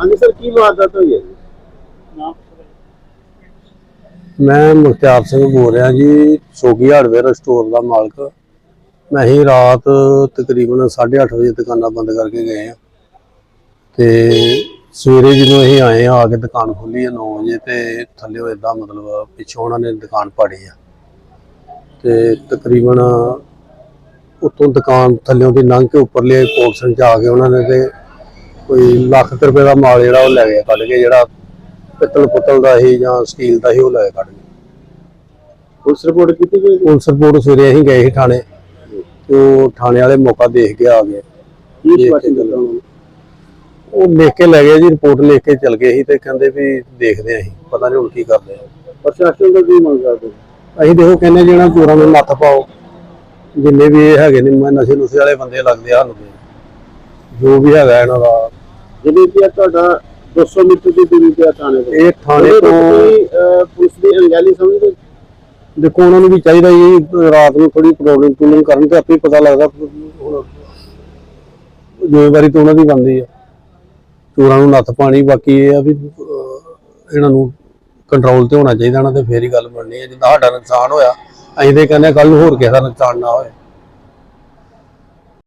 ਹਾਂਜੀ ਸਰ ਕੀ ਵਾਰਦਾਤ ਹੋਈ ਹੈ ਜੀ? ਮੈਂ ਮੁਖਤਿਆਰ ਸਿੰਘ ਬੋਲ ਰਿਹਾ ਜੀ ਸੋਗੀ ਹਾਰਡਵੇਅਰ ਸਟੋਰ ਦਾ ਮਾਲਕ। ਮੈਂ ਹੀ ਰਾਤ ਤਕਰੀਬਨ 8:30 ਵਜੇ ਦੁਕਾਨਾਂ ਬੰਦ ਕਰਕੇ ਗਏ ਆ ਤੇ ਸਵੇਰੇ ਜਦੋਂ ਅਸੀਂ ਆਏ ਆ ਆ ਕੇ ਦੁਕਾਨ ਖੋਲੀ ਆ 9 ਵਜੇ ਤੇ ਥੱਲੇ ਇਦਾਂ ਮਤਲਬ ਪਿੱਛੋਂ ਉਹਨਾਂ ਨੇ ਦੁਕਾਨ ਪਾੜੀ ਆ। ਤੇ ਤਕਰੀਬਨ ਉੱਤੋਂ ਦੁਕਾਨ ਥੱਲਿਓਂ ਦੀ ਲੰਘ ਕੇ ਉੱਪਰਲੇ ਪੋਰਸ਼ਨ ਚ ਆ ਕੇ ਉਹਨਾਂ ਨੇ ਤੇ ਕੋਈ ਲੱਖ ਕੁ ਰੁਪਏ ਦਾ ਮਾਲ ਜਿਹੜਾ ਉਹ ਲੈ ਗਏ ਕੱਢ ਕੇ ਜਿਹੜਾ ਪਿੱਤਲ ਪੁੱਤਲ ਦਾ ਹੀ ਜਾਂ ਸਟੀਲ ਦਾ ਹੀ ਉਹ ਲੈ ਕੱਢ ਗਏ ਪੁਲਿਸ ਰਿਪੋਰਟ ਕੀਤੀ ਗਈ? ਪੁਲਿਸ ਰਿਪੋਰਟ ਸਵੇਰੇ ਅਸੀਂ ਗਏ ਸੀ ਥਾਣੇ ਤੇ ਉਹ ਥਾਣੇ ਵਾਲੇ ਮੌਕਾ ਦੇਖ ਕੇ ਆ ਗਏ। ਕੀ ਇਹ ਸਵਾਸ਼ਨ ਤੇ ਦਿੱਤਾ ਉਹਨਾਂ ਨੂੰ ਉਹ ਲਿਖ ਕੇ ਲੈ ਗਏ ਜੀ ਰਿਪੋਰਟ ਲਿਖ ਕੇ ਚਲ ਗਏ ਸੀ ਤੇ ਕਹਿੰਦੇ ਵੀ ਦੇਖਦੇ ਆਂ ਅਸੀਂ ਪਤਾ ਨਹੀਂ ਹੁਣ ਕੀ ਕਰਦੇ ਆ। ਪ੍ਰਸ਼ਾਸਨ ਦਾ ਕੀ ਮੰਗ ਕਰਦੇ ਅਸੀਂ ਦੇਖੋ ਕਹਿੰਦੇ ਜਿਹੜਾ ਚੋਰਾਂ ਨੂੰ ਨੱਥ ਪਾਓ ਜਿੰਨੇ ਵੀ ਇਹ ਹੈਗੇ ਨੇ ਨਸ਼ੇ ਨੁਸ਼ੇ ਵਾਲੇ ਬੰਦੇ ਲੱਗਦੇ ਆ ਸਾਨੂੰ ਤੇ। ਜੋ ਵੀ ਹੈਗਾ ਇਹਨਾਂ ਦਾ ਜਿਹਦੇ ਕਿ ਇਹ ਤੁਹਾਡਾ 200 ਮੀਟਰ ਦੀ ਦੂਰੀ ਤੇ ਆ ਥਾਣੇ ਤੋਂ? ਇਹ ਥਾਣੇ ਉਹਦੇ ਵਿੱਚ ਤੋਂ ਕੋਈ, ਅਹ, ਪੁਲਿਸ ਦੀ ਅਣਗਹਿਲੀ ਸਮਝਦੇ ਦੇਖੋ ਉਹਨਾਂ ਨੂੰ ਵੀ ਚਾਹੀਦਾ ਜੀ ਰਾਤ ਨੂੰ ਥੋੜੀ ਪ੍ਰੋਬਲਮ ਪ੍ਰੋਬਲਮ ਕਰਨ ਤੇ ਆਪੇ ਹੀ ਪਤਾ ਲੱਗਦਾ ਹੁਣ ਜ਼ਿੰਮੇਵਾਰੀ ਤਾਂ ਉਹਨਾਂ ਦੀ ਬਣਦੀ ਆ। ਚੋਰਾਂ ਨੂੰ ਨੱਥ ਪਾਣੀ ਬਾਕੀ ਇਹ ਆ ਵੀ ਅਹ, ਇਹਨਾਂ ਨੂੰ ਕੰਟਰੋਲ ਤੇ ਹੋਣਾ ਚਾਹੀਦਾ ਨਾ ਤੇ ਫੇਰ ਹੀ ਗੱਲ ਬਣਨੀ ਹੈ ਜਿੱਦਾਂ ਸਾਡਾ ਨੁਕਸਾਨ ਹੋਇਆ ਅਸੀਂ ਤੇ ਕਹਿੰਦੇ ਕੱਲ ਨੂੰ ਹੋਰ ਕਿਸੇ ਦਾ ਨੁਕਸਾਨ ਨਾ ਹੋਏ।